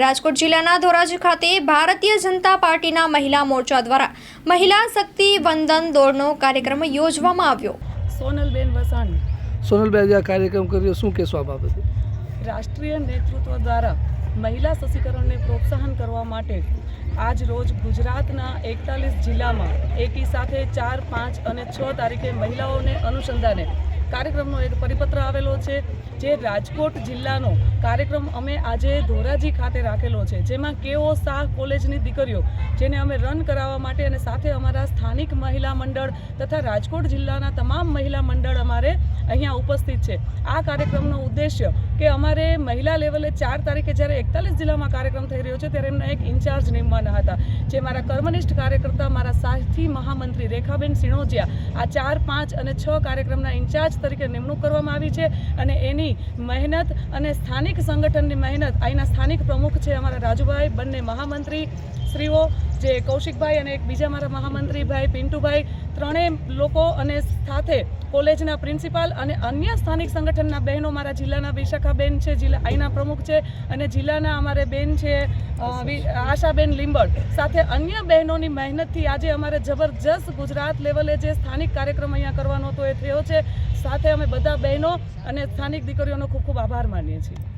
રાજકોટ જિલ્લાના ધોરાજ ખાતે ભારતીય જનતા પાર્ટીના મહિલા મોરચા દ્વારા મહિલા શક્તિ વંદન દોડનો કાર્યક્રમ યોજવામાં આવ્યો. સોનલબેન વસાણી. સોનલબેન આજે આ કાર્યક્રમ કર્યો. શું કહેશો આ બાબતે રાષ્ટ્રીય નેતૃત્વ દ્વારા મહિલા સશક્તિકરણને પ્રોત્સાહન કરવા માટે આજ રોજ ગુજરાતના એકતાલીસ જિલ્લામાં એકી સાથે ચાર પાંચ અને છ તારીખે મહિલાઓને અનુસંધાને કાર્યક્રમનો એક પરિપત્ર આવેલો છે, જે રાજકોટ જિલ્લાનો કાર્યક્રમ અમે આજે ધોરાજી ખાતે રાખેલો છે, જેમાં કેઓ શાહ કોલેજની દીકરીઓ, જેને અમે રન કરાવવા માટે અને સાથે અમારા સ્થાનિક મહિલા મંડળ તથા રાજકોટ જિલ્લાના તમામ મહિલા મંડળ અમારે અહીંયા ઉપસ્થિત છે. આ કાર્યક્રમનો ઉદ્દેશ્ય કે અમારે મહિલા લેવલે ચાર તારીખે જ્યારે એકતાલીસ જિલ્લામાં કાર્યક્રમ થઈ રહ્યો છે ત્યારે એમના એક ઇન્ચાર્જ નિમવાના હતા. જે મારા કર્મનિષ્ઠ કાર્યકર્તા મારા સાથી મહામંત્રી રેખાબેન સિણોજિયા આ ચાર, પાંચ અને છ કાર્યક્રમના ઇન્ચાર્જ તરીકે નિમણૂક કરવામાં આવી છે અને એની મહેનત અને સ્થાનિક સંગઠનની મહેનત અહીંના સ્થાનિક પ્રમુખ છે અમારા રાજુભાઈ, બંને મહામંત્રી શ્રીઓ જે કૌશિકભાઈ અને એક બીજા મારા મહામંત્રીભાઈ, પિન્ટુભાઈ, ત્રણેય લોકો અને સાથે કોલેજના પ્રિન્સિપાલ અને અન્ય સ્થાનિક સંગઠનના બહેનો મારા જિલ્લાના વિશાખાબેન છે, જિલ્લા આઈના પ્રમુખ છે અને જિલ્લાના અમારે બેન છે આશાબેન લીંબડ સાથે અન્ય બહેનોની મહેનતથી આજે અમારે જબરજસ્ત ગુજરાત લેવલે જે સ્થાનિક કાર્યક્રમ અહીંયા કરવાનો હતો એ થયો છે. સાથે અમે બધા બહેનો અને સ્થાનિક દીકરીઓનો ખૂબ ખૂબ આભાર માનીએ છીએ.